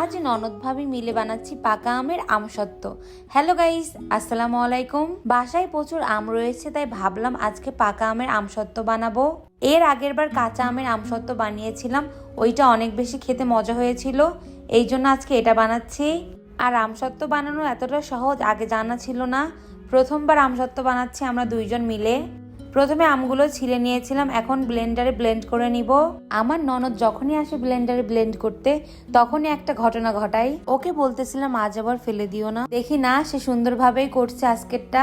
আজ ননদ ভাবি মিলে বানাচ্ছি পাকা আমের আমসত্ত্ব। হ্যালো গাইস, আসসালামু আলাইকুম। বাসায় প্রচুর আম রয়েছে, তাই ভাবলাম আজকে পাকা আমের আমসত্ত্ব বানাবো। এর আগের বার কাঁচা আমের আমসত্ত্ব বানিয়েছিলাম, ওইটা অনেক বেশি খেতে মজা হয়েছিল, এই জন্য আজকে এটা বানাচ্ছি। আর আমসত্ত্ব বানানো এতটা সহজ, আগে জানা ছিল না। প্রথমবার আমসত্ত্ব বানাচ্ছি আমরা দুইজন মিলে। প্রথমে আমগুলো ছিলে নিয়েছিলাম, এখন ব্লেন্ডারে ব্লেন্ড করে নিব। আমার ননদ যখনই আসে ব্লেন্ডারে ব্লেন্ড করতে, তখনই একটা ঘটনা ঘটাই। ওকে বলতেছিলাম, আজ আবার ফেলে দিও না। দেখি না, সে সুন্দরভাবেই করছে আজকেরটা।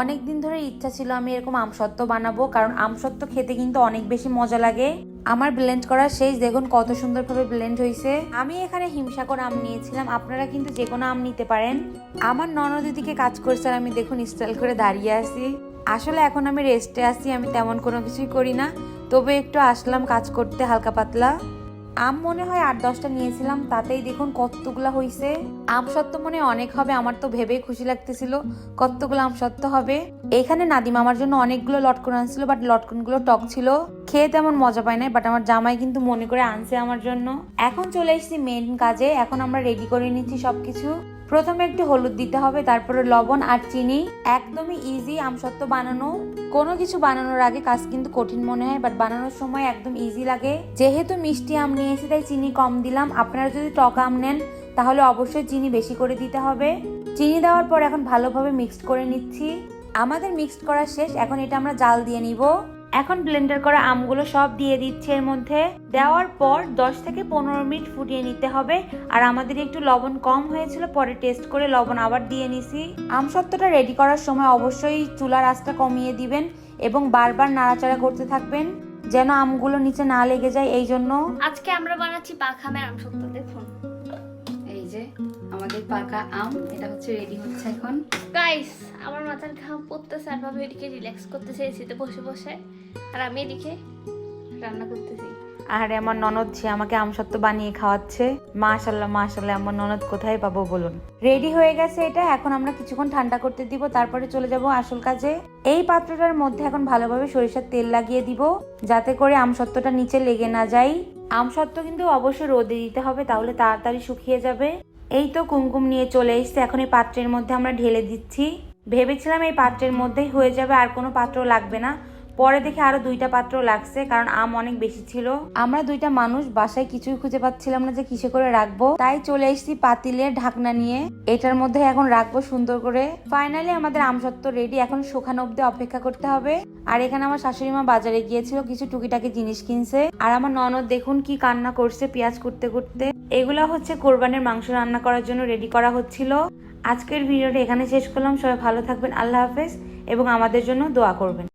অনেক দিন ধরে ইচ্ছা ছিল আমি এরকম আমসত্ত্ব বানাবো, কারণ আমসত্ত্ব খেতে কিন্তু অনেক বেশি মজা লাগে। আমার ব্লেন্ড করা শেষ, দেখুন কত সুন্দরভাবে ব্লেন্ড হয়েছে আমি এখানে হিমসাগর আম নিয়েছিলাম, আপনারা কিন্তু যে কোনো আম নিতে পারেন। আমার ননদ দিদিকে কাজ করছে আমি দেখুন স্টাইল করে দাঁড়িয়ে আছি। আসলে এখন আমি রেস্টে আছি, আমি তেমন কোনো কিছুই করি না। তবে একটু আসলাম কাজ করতে হালকা পাতলা। আম মনে হয় আট দশটা নিয়েছিলাম, তাতেই দেখুন কতগুলা হইছে। আম সত্ত্ব মনে অনেক হবে, আমার তো ভেবেই খুশি লাগতেছিল। কতগুলো আম সত্ত্ব হবে? এখানে নাদিম আমার জন্য অনেকগুলো লটকন আনছিল বাট লটকনগুলো টক ছিল। খেয়ে তেমন মজা পায় নাই বাট আমার জামাই কিন্তু মনে করে আনছে আমার জন্য। এখন চলে এসেছি মেন কাজে, এখন আমরা রেডি করে নিচ্ছি সবকিছু। প্রথমে একটু হলুদ দিতে হবে, তারপরে লবণ আর চিনি। একদমই ইজি আমসত্ত্ব বানানো। কোনো কিছু বানানোর আগে কাজ কিন্তু কঠিন মনে হয় বাট বানানোর সময় একদম ইজি লাগে। যেহেতু মিষ্টি আম নিয়েছি তাই চিনি কম দিলাম, আপনারা যদি টক আম নেন, তাহলে অবশ্যই চিনি বেশি করে দিতে হবে। চিনি দেওয়ার পর এখন ভালোভাবে মিক্সড করে নিচ্ছি। আমাদের মিক্সড করা শেষ, এখন এটা আমরা জাল দিয়ে নিব। এখন ব্লেন্ডার করা আমগুলো সব দিয়ে দিচ্ছে এর মধ্যে। দেওয়ার পর 10 থেকে পনেরো মিনিট ফুটিয়ে নিতে হবে। আর আমাদের একটু লবণ কম হয়েছিল, পরে টেস্ট করে লবণ আবার দিয়ে নিছি। আমসত্ত্বটা রেডি করার সময় অবশ্যই চুলার আঁচটা কমিয়ে দিবেন এবং বারবার নাড়াচাড়া করতে থাকবেন যেন আমগুলো নিচে না লেগে যায় এই জন্য আজকে আমরা বানাচ্ছি পাখামের আম সত্য দেখুন যে আমাদের পাকা আম এটা হচ্ছে রেডি হচ্ছে এখন। গাইস আমার মাথার ঘাম পড়তেছে আর ভাবে এদিকে রিল্যাক্স করতেছে এসিতে বসে বসে। আর আমি এদিকে রান্না করতেছি। আর আমার ননদ সে আমাকে আমসত্ত্ব বানিয়ে খাওয়াচ্ছে মাশাল্লাহ মাশাল্লাহ আমার ননদ কোথায় পাবো বলুন। রেডি হয়ে গেছে এটা এখন আমরা কিছুক্ষণ ঠান্ডা করতে দিব তারপরে চলে যাব আসল কাজে। এই পাত্রটার মধ্যে এখন ভালোভাবে সরিষার তেল লাগিয়ে দিব যাতে করে আমসত্ত্বটা নিচে লেগে না যায়। আমসত্ত্ব কিন্তু অবশ্যই রোদে দিতে হবে, তাহলে তাড়াতাড়ি শুকিয়ে যাবে। এই তো কুমকুম নিয়ে চলে এসছে, এখন এই পাত্রের মধ্যে আমরা ঢেলে দিচ্ছি। ভেবেছিলাম এই পাত্রের মধ্যেই হয়ে যাবে, আর কোনো পাত্র লাগবে না। পরে দেখে আরও দুইটা পাত্র লাগছে, কারণ আম অনেক বেশি ছিল। আমরা দুইটা মানুষ, বাসায় কিছুই খুঁজে পাচ্ছিলাম না যে কিসে করে রাখব। তাই চলে এসেছি পাতিলের ঢাকনা নিয়ে। এটার মধ্যে এখন রাখব সুন্দর করে। ফাইনালি আমাদের আমসত্ত্ব রেডি এখন শুকানো অব্দি অপেক্ষা করতে হবে। আর এখানে আমার শাশুড়ি মা বাজারে গিয়েছিল, কিছু টুকিটাকি জিনিস কিনছে। আর আমার ননদ দেখুন কি কান্না করছে, পেঁয়াজ করতে করতে এগুলা হচ্ছে কোরবানের মাংস রান্না করার জন্য রেডি করা হচ্ছিল। আজকের ভিডিওটা এখানে শেষ করলাম। সবাই ভালো থাকবেন, আল্লাহ হাফেজ। এবং আমাদের জন্য দোয়া করবেন।